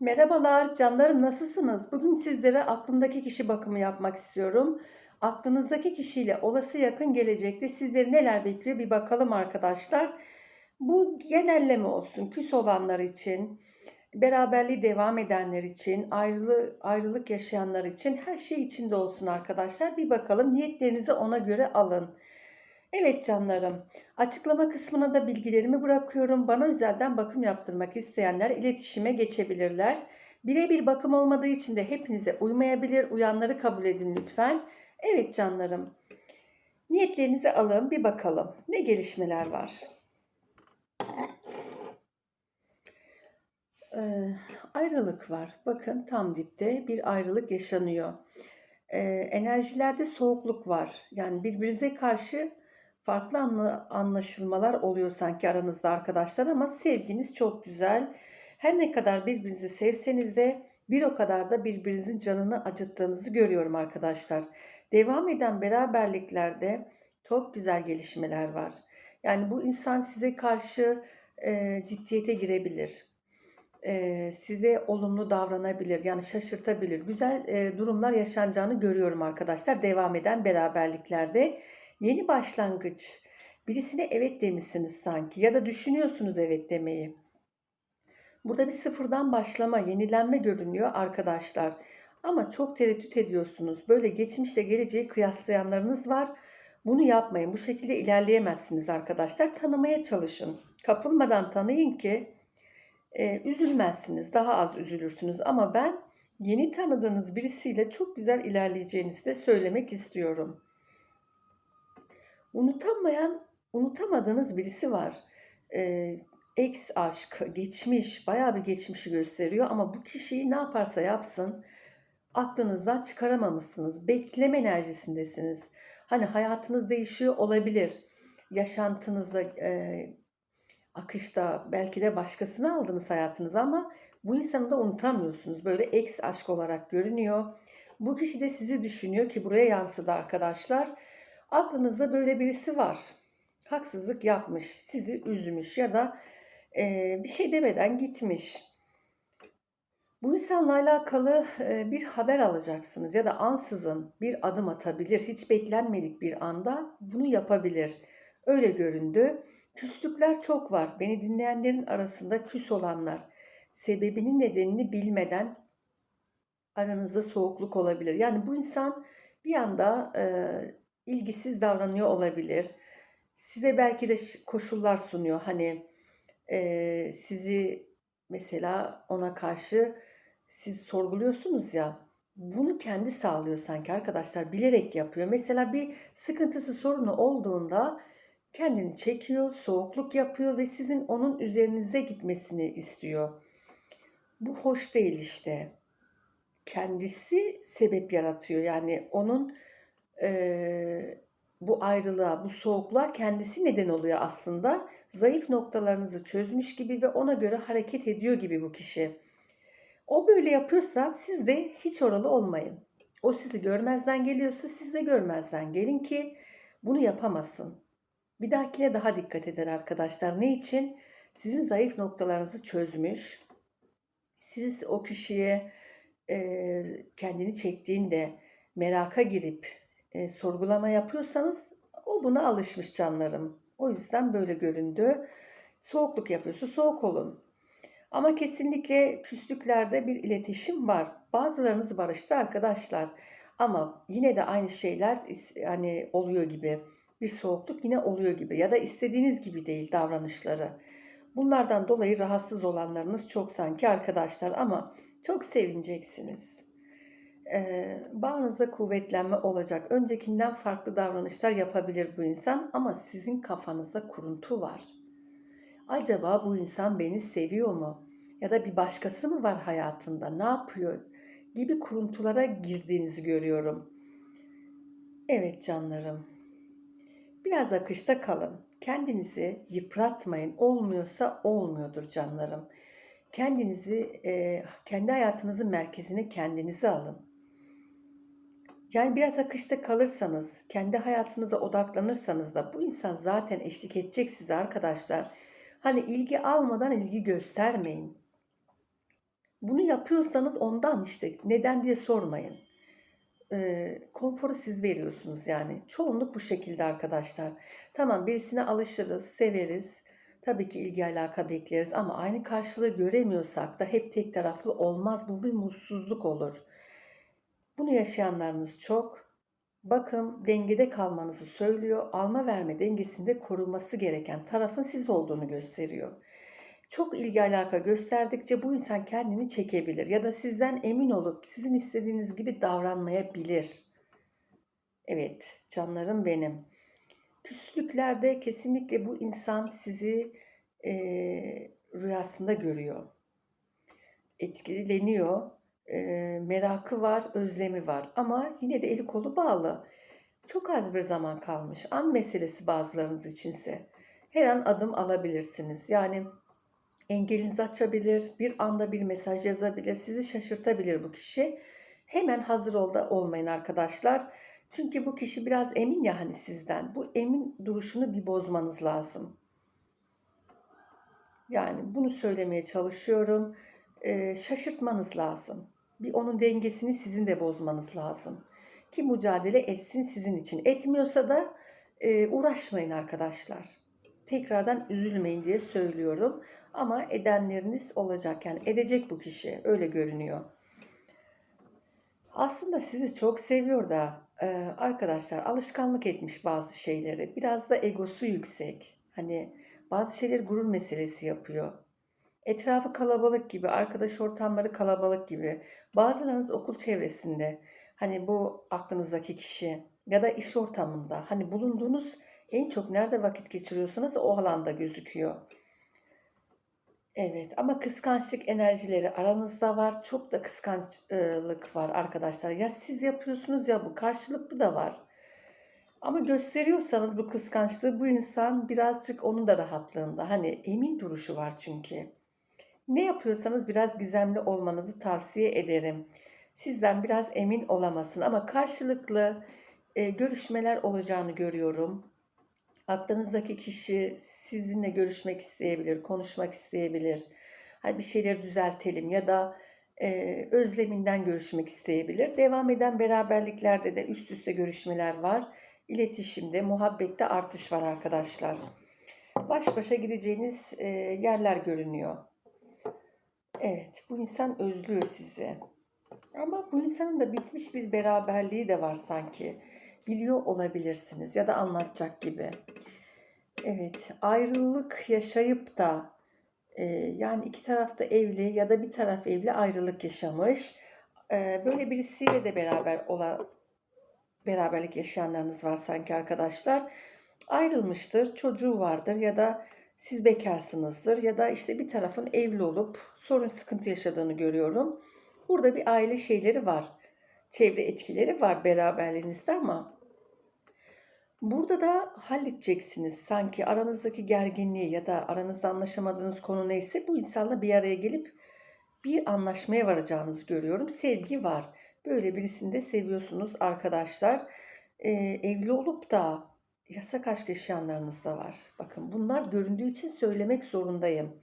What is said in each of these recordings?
Merhabalar canlarım nasılsınız? Bugün sizlere aklımdaki kişi bakımı yapmak istiyorum. Aklınızdaki kişiyle olası yakın gelecekte sizleri neler bekliyor bir bakalım arkadaşlar. Bu genelleme olsun küs olanlar için, beraberliği devam edenler için, ayrılık, ayrılık yaşayanlar için her şey içinde olsun arkadaşlar. Bir bakalım niyetlerinizi ona göre alın. Evet canlarım, açıklama kısmına da bilgilerimi bırakıyorum. Bana özelden bakım yaptırmak isteyenler iletişime geçebilirler. Birebir bakım olmadığı için de hepinize uymayabilir. Uyanları kabul edin lütfen. Evet canlarım, niyetlerinizi alın bir bakalım. Ne gelişmeler var? Ee, ayrılık var. Bakın tam dipte bir ayrılık yaşanıyor. Ee, enerjilerde soğukluk var. Yani birbirinize karşı farklı anlaşılmalar oluyor sanki aranızda arkadaşlar ama sevginiz çok güzel. Her ne kadar birbirinizi sevseniz de bir o kadar da birbirinizin canını acıttığınızı görüyorum arkadaşlar. Devam eden beraberliklerde çok güzel gelişmeler var. Yani bu insan size karşı e, ciddiyete girebilir. E, size olumlu davranabilir. Yani şaşırtabilir. Güzel e, durumlar yaşanacağını görüyorum arkadaşlar. Devam eden beraberliklerde. Yeni başlangıç. Birisine evet demişsiniz sanki ya da düşünüyorsunuz evet demeyi. Burada bir sıfırdan başlama, yenilenme görünüyor arkadaşlar. Ama çok tereddüt ediyorsunuz. Böyle geçmişle geleceği kıyaslayanlarınız var. Bunu yapmayın. Bu şekilde ilerleyemezsiniz arkadaşlar. Tanımaya çalışın. Kapılmadan tanıyın ki e, üzülmezsiniz. Daha az üzülürsünüz. Ama ben yeni tanıdığınız birisiyle çok güzel ilerleyeceğinizi de söylemek istiyorum. Unutamayan, unutamadığınız birisi var. Ee, ex aşk, geçmiş, bayağı bir geçmişi gösteriyor ama bu kişiyi ne yaparsa yapsın aklınızdan çıkaramamışsınız. Bekleme enerjisindesiniz. Hani hayatınız değişiyor olabilir. Yaşantınızda, e, akışta belki de başkasını aldınız hayatınıza ama bu insanı da unutamıyorsunuz. Böyle ex aşk olarak görünüyor. Bu kişi de sizi düşünüyor ki buraya yansıdı arkadaşlar. Aklınızda böyle birisi var. Haksızlık yapmış, sizi üzmüş ya da e, bir şey demeden gitmiş. Bu insanla alakalı e, bir haber alacaksınız ya da ansızın bir adım atabilir. Hiç beklenmedik bir anda bunu yapabilir. Öyle göründü. Küslükler çok var. Beni dinleyenlerin arasında küs olanlar. Sebebinin nedenini bilmeden aranızda soğukluk olabilir. Yani bu insan bir anda e, ilgisiz davranıyor olabilir. Size belki de koşullar sunuyor. Hani e, sizi mesela ona karşı siz sorguluyorsunuz ya bunu kendi sağlıyor sanki arkadaşlar bilerek yapıyor. Mesela bir sıkıntısı sorunu olduğunda kendini çekiyor, soğukluk yapıyor ve sizin onun üzerinize gitmesini istiyor. Bu hoş değil işte. Kendisi sebep yaratıyor. Yani onun e, bu ayrılığa, bu soğukluğa kendisi neden oluyor aslında. Zayıf noktalarınızı çözmüş gibi ve ona göre hareket ediyor gibi bu kişi. O böyle yapıyorsa siz de hiç oralı olmayın. O sizi görmezden geliyorsa siz de görmezden gelin ki bunu yapamasın. Bir dahakine daha dikkat eder arkadaşlar. Ne için? Sizin zayıf noktalarınızı çözmüş. Siz o kişiye e, kendini çektiğinde meraka girip e, sorgulama yapıyorsanız o buna alışmış canlarım. O yüzden böyle göründü. Soğukluk yapıyorsa soğuk olun. Ama kesinlikle küslüklerde bir iletişim var. Bazılarınız barıştı arkadaşlar. Ama yine de aynı şeyler yani oluyor gibi. Bir soğukluk yine oluyor gibi ya da istediğiniz gibi değil davranışları. Bunlardan dolayı rahatsız olanlarınız çok sanki arkadaşlar ama çok sevineceksiniz e, bağınızda kuvvetlenme olacak. Öncekinden farklı davranışlar yapabilir bu insan ama sizin kafanızda kuruntu var. Acaba bu insan beni seviyor mu? Ya da bir başkası mı var hayatında? Ne yapıyor? Gibi kuruntulara girdiğinizi görüyorum. Evet canlarım. Biraz akışta kalın. Kendinizi yıpratmayın. Olmuyorsa olmuyordur canlarım. Kendinizi, kendi hayatınızın merkezine kendinizi alın. Yani biraz akışta kalırsanız, kendi hayatınıza odaklanırsanız da bu insan zaten eşlik edecek size arkadaşlar. Hani ilgi almadan ilgi göstermeyin. Bunu yapıyorsanız ondan işte neden diye sormayın. Eee, konforu siz veriyorsunuz yani. Çoğunluk bu şekilde arkadaşlar. Tamam birisine alışırız, severiz. Tabii ki ilgi alaka bekleriz ama aynı karşılığı göremiyorsak da hep tek taraflı olmaz. Bu bir mutsuzluk olur. Bunu yaşayanlarınız çok. Bakım dengede kalmanızı söylüyor. Alma verme dengesinde korunması gereken tarafın siz olduğunu gösteriyor. Çok ilgi alaka gösterdikçe bu insan kendini çekebilir ya da sizden emin olup sizin istediğiniz gibi davranmayabilir. Evet, canlarım benim. Küslüklerde kesinlikle bu insan sizi eee, rüyasında görüyor. Etkileniyor. Eee, merakı var, özlemi var ama yine de eli kolu bağlı. Çok az bir zaman kalmış. An meselesi bazılarınız içinse. Her an adım alabilirsiniz. Yani engelinizi açabilir, bir anda bir mesaj yazabilir, sizi şaşırtabilir bu kişi. Hemen hazır ol da olmayın arkadaşlar. Çünkü bu kişi biraz emin ya hani sizden. Bu emin duruşunu bir bozmanız lazım. Yani bunu söylemeye çalışıyorum. Ee, şaşırtmanız lazım. Bir onun dengesini sizin de bozmanız lazım. Ki mücadele etsin sizin için. Etmiyorsa da e, uğraşmayın arkadaşlar. Tekrardan üzülmeyin diye söylüyorum. Ama edenleriniz olacak. Yani edecek bu kişi. Öyle görünüyor. Aslında sizi çok seviyor da e, arkadaşlar alışkanlık etmiş bazı şeyleri. Biraz da egosu yüksek. Hani bazı şeyleri gurur meselesi yapıyor. Etrafı kalabalık gibi, arkadaş ortamları kalabalık gibi. Bazılarınız okul çevresinde, hani bu aklınızdaki kişi ya da iş ortamında, hani bulunduğunuz en çok nerede vakit geçiriyorsanız o alanda gözüküyor. Evet ama kıskançlık enerjileri aranızda var. Çok da kıskançlık var arkadaşlar. Ya siz yapıyorsunuz ya bu karşılıklı da var. Ama gösteriyorsanız bu kıskançlığı bu insan birazcık onun da rahatlığında. Hani emin duruşu var çünkü. Ne yapıyorsanız biraz gizemli olmanızı tavsiye ederim. Sizden biraz emin olamasın ama karşılıklı e, görüşmeler olacağını görüyorum. Aklınızdaki kişi sizinle görüşmek isteyebilir, konuşmak isteyebilir. Hani bir şeyleri düzeltelim ya da e, özleminden görüşmek isteyebilir. Devam eden beraberliklerde de üst üste görüşmeler var. İletişimde, muhabbette artış var arkadaşlar. Baş başa gideceğiniz e, yerler görünüyor. Evet, bu insan özlüyor sizi. Ama bu insanın da bitmiş bir beraberliği de var sanki. Biliyor olabilirsiniz ya da anlatacak gibi. Evet, ayrılık yaşayıp da e, yani iki tarafta evli ya da bir taraf evli ayrılık yaşamış. E, böyle birisiyle de beraber olan beraberlik yaşayanlarınız var sanki arkadaşlar. Ayrılmıştır, çocuğu vardır ya da siz bekarsınızdır ya da işte bir tarafın evli olup sorun sıkıntı yaşadığını görüyorum. Burada bir aile şeyleri var. Çevre etkileri var beraberliğinizde ama burada da halledeceksiniz. Sanki aranızdaki gerginliği ya da aranızda anlaşamadığınız konu neyse bu insanla bir araya gelip bir anlaşmaya varacağınızı görüyorum. Sevgi var. Böyle birisini de seviyorsunuz arkadaşlar. Ee, evli olup da yasak aşk yaşayanlarınız da var. Bakın bunlar göründüğü için söylemek zorundayım.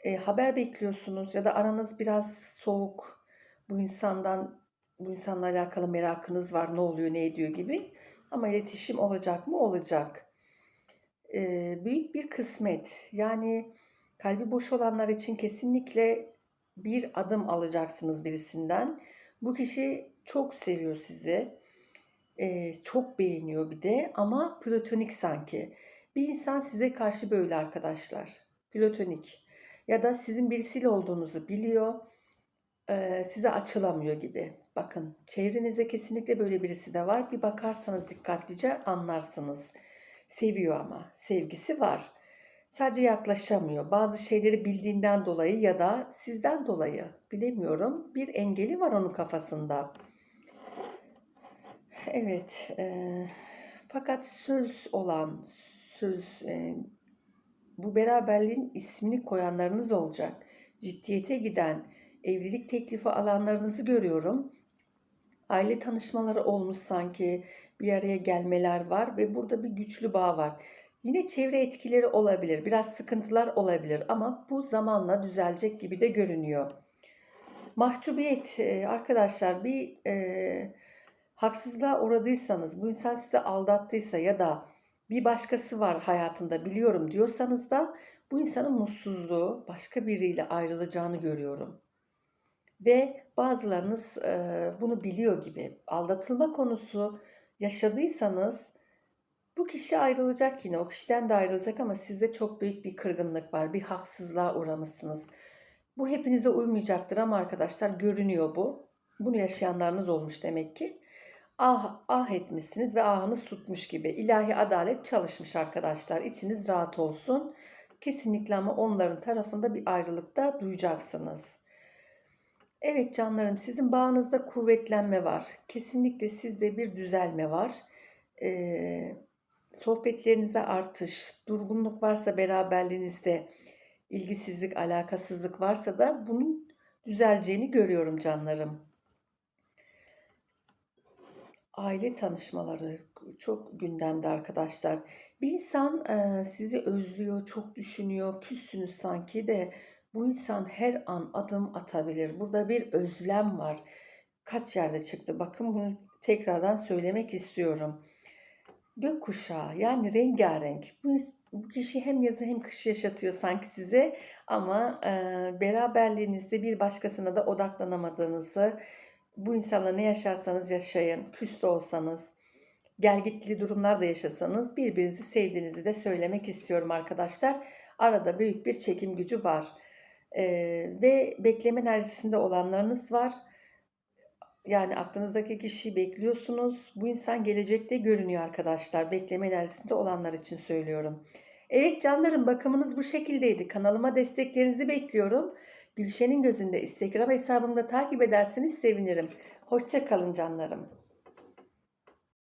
E, haber bekliyorsunuz ya da aranız biraz soğuk. Bu insandan bu insanla alakalı merakınız var. Ne oluyor, ne ediyor gibi. Ama iletişim olacak mı? Olacak. E, büyük bir kısmet. Yani kalbi boş olanlar için kesinlikle bir adım alacaksınız birisinden. Bu kişi çok seviyor sizi. E, çok beğeniyor bir de ama platonik sanki. Bir insan size karşı böyle arkadaşlar. Platonik. Ya da sizin birisiyle olduğunuzu biliyor. e, size açılamıyor gibi. Bakın çevrenizde kesinlikle böyle birisi de var. Bir bakarsanız dikkatlice anlarsınız. Seviyor ama. Sevgisi var. Sadece yaklaşamıyor. Bazı şeyleri bildiğinden dolayı ya da sizden dolayı bilemiyorum. Bir engeli var onun kafasında. Evet. e, fakat söz olan, söz e, bu beraberliğin ismini koyanlarınız olacak. Ciddiyete giden, evlilik teklifi alanlarınızı görüyorum. Aile tanışmaları olmuş sanki. Bir araya gelmeler var ve burada bir güçlü bağ var. Yine çevre etkileri olabilir, biraz sıkıntılar olabilir ama bu zamanla düzelecek gibi de görünüyor. Mahcubiyet e, arkadaşlar bir e, haksızlığa uğradıysanız, bu insan sizi aldattıysa ya da bir başkası var hayatında biliyorum diyorsanız da bu insanın mutsuzluğu başka biriyle ayrılacağını görüyorum. Ve bazılarınız e, bunu biliyor gibi. Aldatılma konusu yaşadıysanız bu kişi ayrılacak yine. O kişiden de ayrılacak ama sizde çok büyük bir kırgınlık var. Bir haksızlığa uğramışsınız. Bu hepinize uymayacaktır ama arkadaşlar görünüyor bu. Bunu yaşayanlarınız olmuş demek ki. Ah, ah etmişsiniz ve ahınız tutmuş gibi. İlahi adalet çalışmış arkadaşlar. İçiniz rahat olsun. Kesinlikle ama onların tarafında bir ayrılıkta duyacaksınız. Evet canlarım sizin bağınızda kuvvetlenme var. Kesinlikle sizde bir düzelme var. Ee, sohbetlerinizde artış, durgunluk varsa beraberliğinizde, ilgisizlik, alakasızlık varsa da bunun düzeleceğini görüyorum canlarım. Aile tanışmaları çok gündemde arkadaşlar. Bir insan e, sizi özlüyor, çok düşünüyor, küssünüz sanki de bu insan her an adım atabilir. Burada bir özlem var. Kaç yerde çıktı? Bakın bunu tekrardan söylemek istiyorum. Gökkuşağı yani rengarenk. Bu, bu kişi hem yazı hem kışı yaşatıyor sanki size ama e, beraberliğinizde bir başkasına da odaklanamadığınızı, bu insanla ne yaşarsanız yaşayın, küs olsanız, gelgitli durumlar da yaşasanız birbirinizi sevdiğinizi de söylemek istiyorum arkadaşlar. Arada büyük bir çekim gücü var. Ee, ve bekleme enerjisinde olanlarınız var. Yani aklınızdaki kişiyi bekliyorsunuz. Bu insan gelecekte görünüyor arkadaşlar. Bekleme enerjisinde olanlar için söylüyorum. Evet canlarım bakımınız bu şekildeydi. Kanalıma desteklerinizi bekliyorum. Gülşen'in gözünde Instagram hesabımda takip ederseniz sevinirim. Hoşça kalın canlarım.